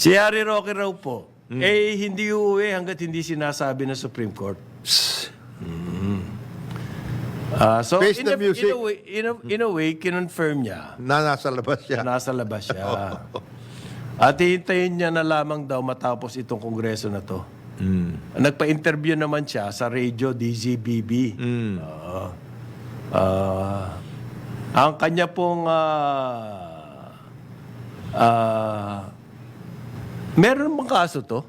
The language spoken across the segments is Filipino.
Si Harry Roque raw po, eh hindi uuwi hanggat hindi sinasabi ng Supreme Court. Ah, so, Face in, the a, music. in a way, in a, in a way, kinonfirm niya Na nasa labas siya. na nasa labas siya. At hihintayin niya na lamang daw matapos itong kongreso na to. Nagpa-interview naman siya sa radio DZBB. Oo. Ah, ang kanya pong ah, ah, meron bang kaso to?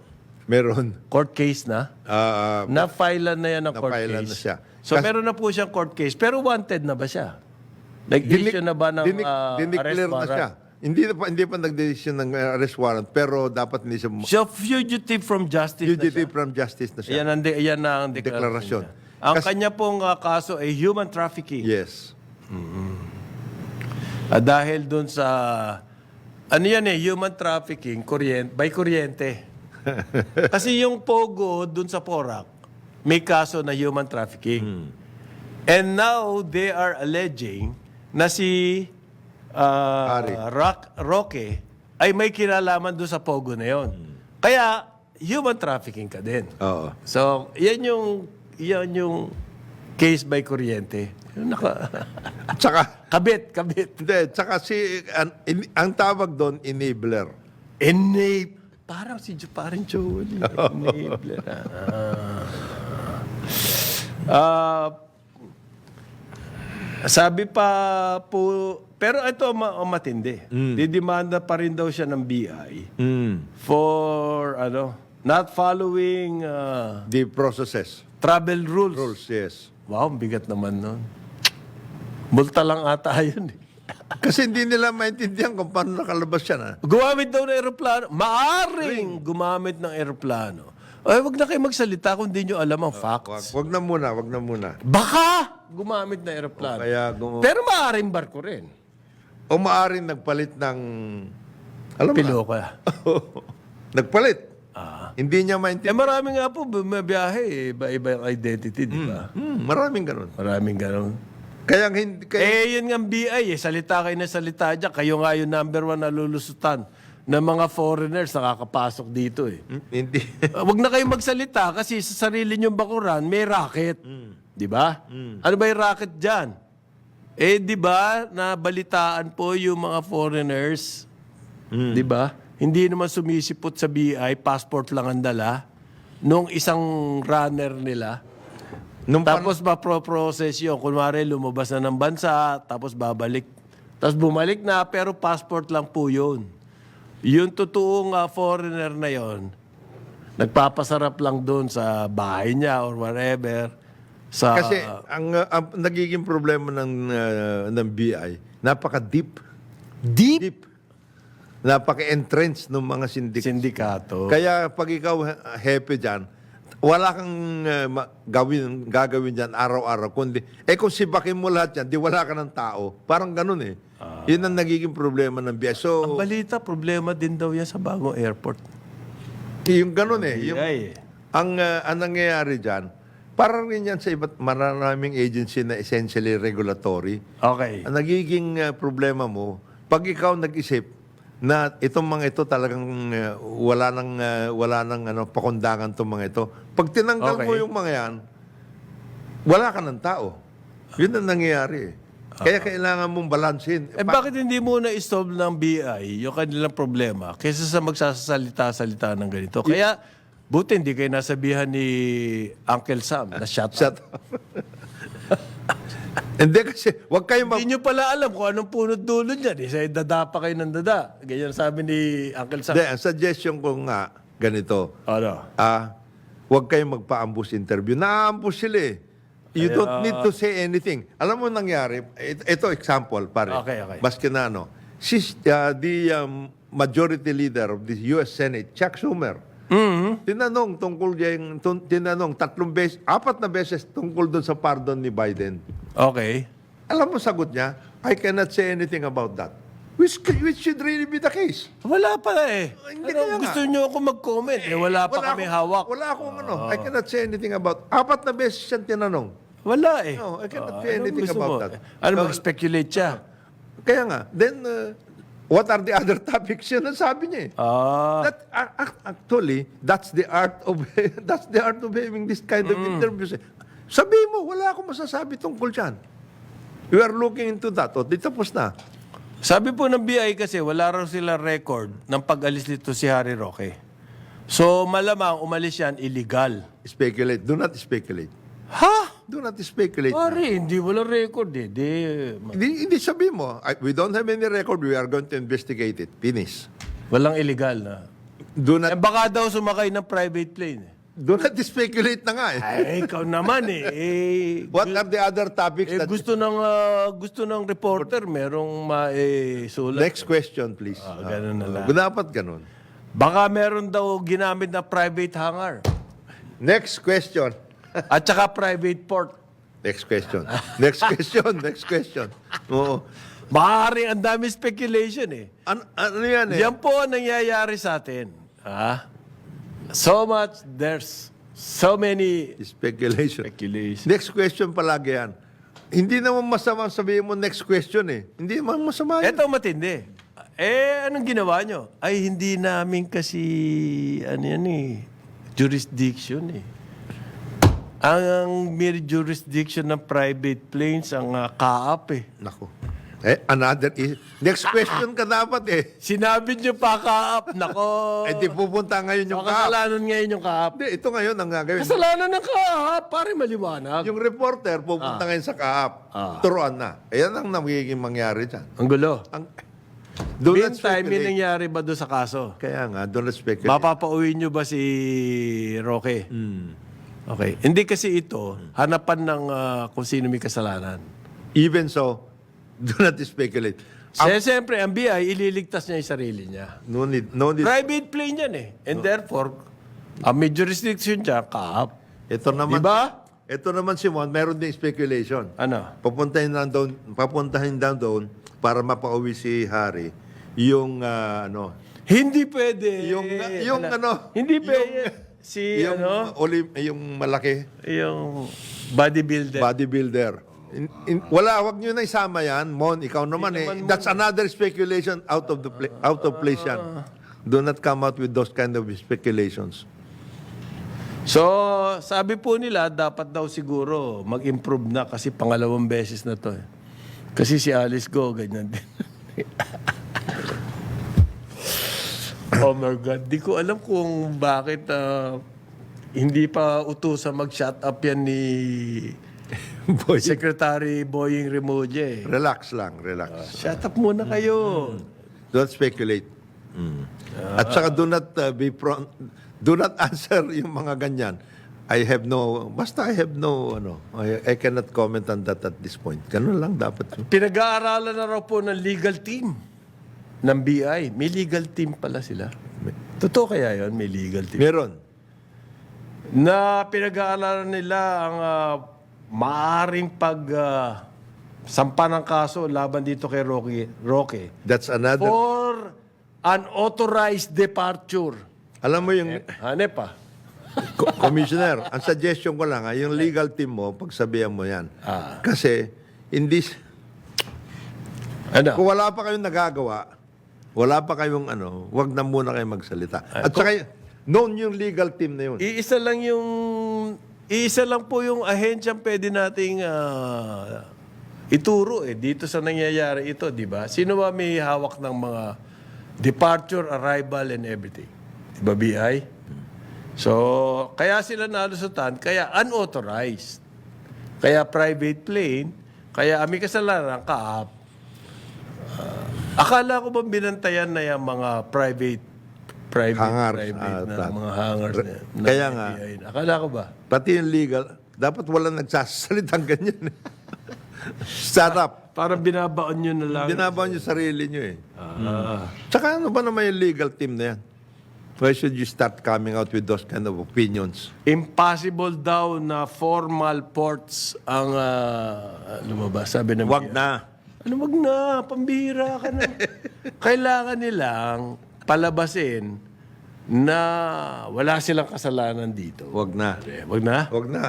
Meron. Court case na? Ah, Na-file na yan ng court Na-filean case. na siya. So Kas- meron na po siyang court case. Pero wanted na ba siya? Nag-issue na ba ng dinik- ah, arrest dineclare na warrant? siya. Hindi na pa hindi pa nag-decision ng uh, arrest warrant pero dapat hindi siya So, fugitive from justice na siya. fugitive from justice na siya. Yan ang, de- yan ang deklarasyon. Deklarasyon. niya. Ang Kas- kanya pong ah, kaso ay human trafficking. Yes. Ah, dahil dun sa, ano yan eh, human trafficking, kuryente, by kuryente. Kasi yung Pogo dun sa Porac, may kaso na human trafficking. And now, they are alleging na si ah, Ari. Rock, Roque ay may kinalaman dun sa Pogo na yon. Kaya, human trafficking ka din. Oo. So, yan yung, yan yung case by kuryente. Naka, Tsaka kabit, kabit. hindi, tsaka si an, in- ang tawag doon enabler. Enable. Parang si Jo, parang Joel. Enabler. Ah. Ah, sabi pa po, pero ito ma- ang matindi. Didemanda pa rin daw siya ng BI for ano, not following ah, The processes. travel rules. Rules, yes. Wow, bigat naman nun. Multa lang ata yun. eh. Kasi hindi nila maintindihan kung paano nakalabas siya na. Gumamit daw ng eroplano. Maaring gumamit ng eroplano. Ay, wag na kayo magsalita kung di nyo alam ang Wag, facts. wag na muna, wag na muna. Baka gumamit ng eroplano. Kaya gumo- Pero maaaring barko rin. o maaring nagpalit ng alam mo, Piloka. nagpalit. Hindi niya Eh maintindihan. marami nga po bumabiyahe eh. Iba-iba yung identity, di ba? Hmm, maraming ganun. Maraming ganun. Kaya hindi kaya, Eh, yun nga ang BI eh. Salita kayo na salita dyan. Kayo nga yung number one na lulusutan ng mga foreigners nakakapasok dito eh. Hmm, hindi. Huwag na kayong magsalita kasi sa sarili niyong bakuran may racket. Di ba? Ano ba yung racket dyan? Eh, di ba, nabalitaan po yung mga foreigners, di ba? Hindi naman sumisipot sa BI, passport lang ang dala, nung isang runner nila. Nung Tapos ma-process yun. Kunwari, lumabas na ng bansa, tapos babalik. Tapos bumalik na, pero passport lang po yun. Yung totoong ah, foreigner na yon nagpapasarap lang doon sa bahay niya or whatever. Sa, kasi ang, uh, ang nagiging problema ng uh, ng BI, napaka-deep. deep Deep. Napaka-entrance ng mga sindik. sindikato. Kaya pag ikaw hepe diyan, wala kang uh, gawin gagawin diyan araw-araw kundi eh kung sibakin mo lahat yan, di wala ka ng tao. Parang ganun eh. Yun ang nagiging problema ng BI. Ang So, balita, problema din daw yan sa bagong airport. yung ganun eh. Yung, eh. ang, uh, ang nangyayari dyan, parang rin yan sa iba't maraming agency na essentially regulatory. Okay. Ang nagiging uh, problema mo, pag ikaw nag-isip na itong mga ito talagang uh, wala nang uh, wala nang ano pakundangan tong mga ito. Pag tinanggal mo Okay. yung mga yan, wala ka ng tao. Yun ang nangyayari. eh. Kaya kailangan mong balansin. Eh bakit hindi mo na solve ng BI yung kanilang problema kaysa sa magsasalita-salita ng ganito? Kaya buti hindi kayo nasabihan ni Uncle Sam na shut up. Shut up. Hindi kasi, wag kayong mag- Hindi nyo pala alam kung anong punot dulo niyan. Eh, Say, dada pa kayo ng dada. Ganyan sabi ni Uncle Sam. Hindi, ang suggestion ko nga, ganito. Ano? Ah, huwag kayong magpa-ambush interview. Na-ambush sila eh. You don't need to say anything. Alam mo nangyari, ito, ito example, pare. Okay, okay. Maski na ano. Si, uh, the um, majority leader of the US Senate, Chuck Schumer, Mm-hmm. tinanong tungkol yung, tinanong tatlong beses, apat na beses tungkol doon sa pardon ni Biden. Okay. Alam mo sagot niya, I cannot say anything about that. Which, which should really be the case. Wala pala eh. Hindi Ano, kaya nga. gusto nyo ako mag-comment? Eh, wala pa kami akong- hawak. Wala akong ano. I cannot say anything about. Apat na beses siyang tinanong. Wala eh. No, I cannot Ah, say anong anything gusto about mo? that. Ano, No. mag-speculate siya? Kaya nga, then, uh, What are the other topics? Yan ang sabi niya eh. Ah, That, ac- ac- actually, that's the art of that's the art of having this kind of interviews. eh. Sabi mo, wala akong masasabi tungkol dyan. We are looking into that. O, di tapos na. sabi po ng BI kasi wala raw sila record ng pag-alis nito si Harry Roque. So malamang umalis yan illegal. Speculate. Do not speculate. Ha? Do not speculate. Pare, hindi wala record eh. Di, Hindi, hindi sabi mo, "I- we don't have any record, we are going to investigate it. Finish. walang illegal na. Do Eh not, baka daw sumakay ng private plane eh. Do not speculate na nga eh. Ay, ikaw naman eh. eh What are the other topics eh, that... gusto ng ah, gusto ng reporter merong ma eh, sulat. Next question, please. Ah, ganun na lang. Dapat ganun. Baka meron daw ginamit na private hangar Next question. at saka private port. Next question. Next question. Next question. Oo. Maaaring ang dami speculation eh. Ano, ano yan eh? Yan po ang nangyayari sa atin. Ha? So much, there's so many Speculation. speculation. Next question palagi yan. Hindi naman masama sabihin mo next question eh. Hindi naman masama yan. Ito matindi. Eh, anong ginawa nyo? Ay, hindi namin kasi, ano yan eh, jurisdiction eh. Ang, ang mere jurisdiction ng private planes, ang uh, kaap eh. Nako. Eh, another is... Next question ka dapat eh. Sinabi nyo pa kaap, nako. Eh, di pupunta ngayon yung kaap. kasalanan ngayon yung kaap. Hindi, ito ngayon ang gagawin. Kasalanan ng kaap, pare maliwanag. Yung reporter pupunta ngayon sa kaap. Ah. Turuan na. Ayan ang magiging mangyari dyan. Ang gulo. Ang, do not Meantime, may speculate. nangyari ba doon sa kaso? Kaya nga, do not speculate. Mapapauwi nyo ba si Roque? Okay. Hindi kasi ito, hanapan ng ah, kung sino may kasalanan. Even so, do not speculate. Kasi siyempre, ang BI, ililigtas niya yung sarili niya. No need, no need. Private plane yan eh. And therefore, ang may jurisdiction niya, kaap. Ito naman, Diba? ito naman si Juan, meron din speculation. Ano? Papuntahin na doon, papuntahin down doon para mapauwi si Harry yung ah, ano, Hindi pwede. yung yung ano, Hindi yung- pwede. si, yung ano, oli- yung malaki yung bodybuilder. bodybuilder. In, in- wala, wag niyo na isama yan. Mon, ikaw naman eh. That's another speculation out of the pla- out of place yan. Do not come out with those kind of speculations. So, sabi po nila, dapat daw siguro mag-improve na kasi pangalawang beses na to eh. Kasi si Alice Go, ganyan din. oh my God, di ko alam kung bakit ah, hindi pa utusan mag-shut up yan ni Boy, Secretary Boying Remulla eh. relax lang, relax. Shut up muna kayo. Don't speculate. At saka do not uh, be pro- do not answer yung mga ganyan. I have no, basta I have no, ano, I, I cannot comment on that at this point. Ganun lang dapat. Pinag-aaralan na raw po ng legal team ng BI. May legal team pala sila. Totoo kaya yon May legal team. Meron. na pinag-aaralan nila ang ah, maaring pag ah, sampa ng kaso laban dito kay Roque, Roque That's another. for unauthorized departure. Alam mo yung Hanep pa. co- commissioner, ang suggestion ko lang, ah, yung legal team mo, pagsabihan mo yan. Ah. Kasi, hindi, Ano? kung wala pa kayong nagagawa, wala pa kayong ano, wag na muna kayo magsalita. At saka, known yung legal team na yun. Iisa lang yung iisa lang po yung ahensyang pwede nating ah, ituro eh dito sa nangyayari ito, di ba? Sino ba may hawak ng mga departure, arrival and everything? Di ba BI? So, kaya sila nalusutan, kaya unauthorized. Kaya private plane, kaya ami kasalanan kaap. Ah, akala ko bang binantayan na yung mga private private Hangars, private ah, na mga hangars na, na Kaya nga. Na. Akala ko ba? Pati yung legal, dapat wala nagsasalitang ganyan. Shut up. Parang binabaon nyo na lang. Binabaw niyo sarili niyo eh. Ah. Tsaka ano ba naman yung legal team na yan? Why should you start coming out with those kind of opinions? Impossible daw na formal ports ang ah, lumabas. Sabi ng Wag na. Ano wag na, pambira ka na. Kailangan nilang palabasin na wala silang kasalanan dito. Wag na. Wag na. Wag na.